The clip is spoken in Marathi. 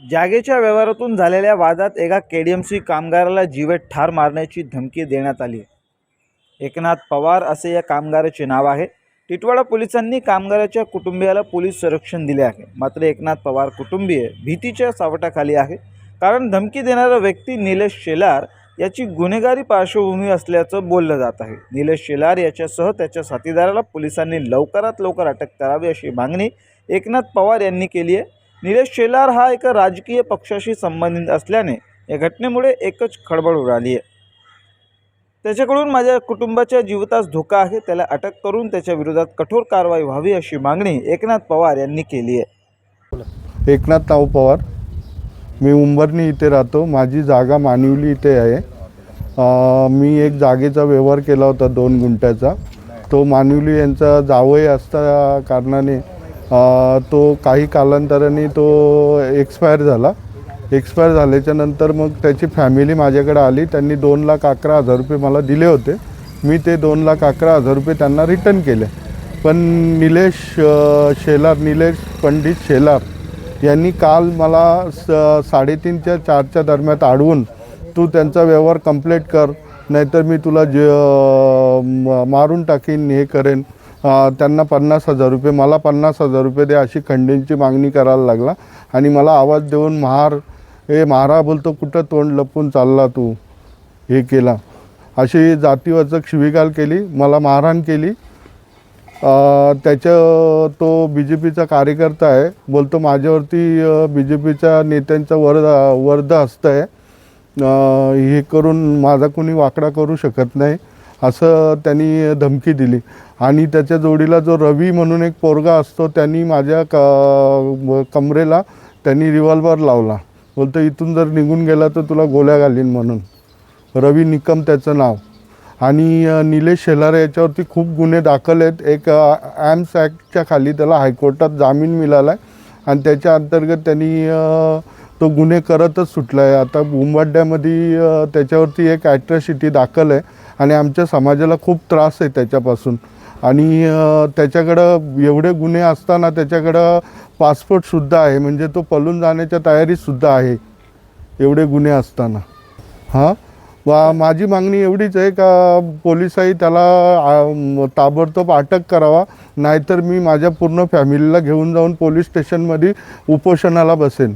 जागेच्या व्यवहारातून झालेल्या वादात एका के डी एम सी कामगाराला जीवेत ठार मारण्याची धमकी देण्यात आली एकनाथ पवार असे या कामगाराचे नाव आहे. टिटवाडा पोलिसांनी कामगाराच्या कुटुंबियाला पोलीस संरक्षण दिले आहे. मात्र एकनाथ पवार कुटुंबीय भीतीच्या सावटाखाली आहे. कारण धमकी देणारा व्यक्ती निलेश शेलार याची गुन्हेगारी पार्श्वभूमी असल्याचं बोललं जात आहे. निलेश शेलार याच्यासह त्याच्या साथीदाराला पोलिसांनी लवकरात लवकर अटक करावी अशी मागणी एकनाथ पवार यांनी केली आहे. निलेश शेलार हा एका राजकीय पक्षाशी संबंधित असल्याने या घटनेमुळे एकच खळबळ उडाली आहे. त्याच्याकडून माझ्या कुटुंबाच्या जीवितास धोका आहे त्याला अटक करून त्याच्या विरोधात कठोर कारवाई व्हावी अशी मागणी एकनाथ पवार यांनी केली आहे. एकनाथ नाव पवार मी उंबरणी इथे राहतो माझी जागा मानिवली इथे आहे. मी एक जागेचा व्यवहार केला होता दोन गुंठ्याचा. तो मानिवली यांचा जावई असता कारणाने तो काही कालांतराने तो एक्सपायर झाला. एक्सपायर झाल्याच्यानंतर मग त्याची फॅमिली माझ्याकडे आली. त्यांनी दोन लाख अकरा हजार रुपये मला दिले होते. मी ते दोन लाख अकरा हजार रुपये त्यांना रिटर्न केले. पण निलेश शेलार निलेश पंडित शेलार यांनी काल मला स साडेतीनच्या चारच्या दरम्यान अडवून तू त्यांचा व्यवहार कंप्लीट कर. नाहीतर मी तुला जे म- मारून टाकीन हे करेन. त्यांना पन्नास हजार रुपये मला पन्नास हजार रुपये द्या अशी खंडींची मागणी करायला लागला. आणि मला आवाज देऊन महार हे महारा बोलतो कुठं तोंड लपून चालला तू? हे केला. अशी जातीवाचक शिविगाल केली मला मारहाण केली. त्याच्या तो बी जे पीचा कार्यकर्ता आहे बोलतो माझ्यावरती बी जे पीच्या नेत्यांचा वर्ध वर्ध असतं आहे हे करून माझा कोणी वाकडा करू शकत नाही. असं त्यांनी धमकी दिली. आणि त्याच्या जोडीला जो रवी म्हणून एक पोरगा असतो त्यांनी माझ्या क कमरेला त्यांनी रिव्हॉल्वर लावला. बोलतो इथून जर निघून गेला तर तुला गोळ्या घालीन म्हणून. रवी निकम त्याचं नाव. आणि निलेश शेलारे याच्यावरती खूप गुन्हे दाखल आहेत. एक ॲम्स ॲक्टच्या खाली त्याला हायकोर्टात जामीन मिळाला आहे आणि त्याच्या अंतर्गत त्यांनी तो गुन्हे करतच सुटला आहे आता बुंबाड्यामध्ये त्याच्यावरती एक ॲट्रॉसिटी दाखल आहे. आणि आमच्या समाजाला खूप त्रास आहे त्याच्यापासून. आणि त्याच्याकडं एवढे गुन्हे असताना त्याच्याकडं पासपोर्टसुद्धा आहे म्हणजे तो पळून जाण्याच्या तयारीतसुद्धा आहे एवढे गुन्हे असताना. हां? वा माझी मागणी एवढीच आहे का पोलिसही त्याला ताबडतोब अटक करावा नाहीतर मी माझ्या पूर्ण फॅमिलीला घेऊन जाऊन पोलीस स्टेशनमध्ये उपोषणाला बसेन.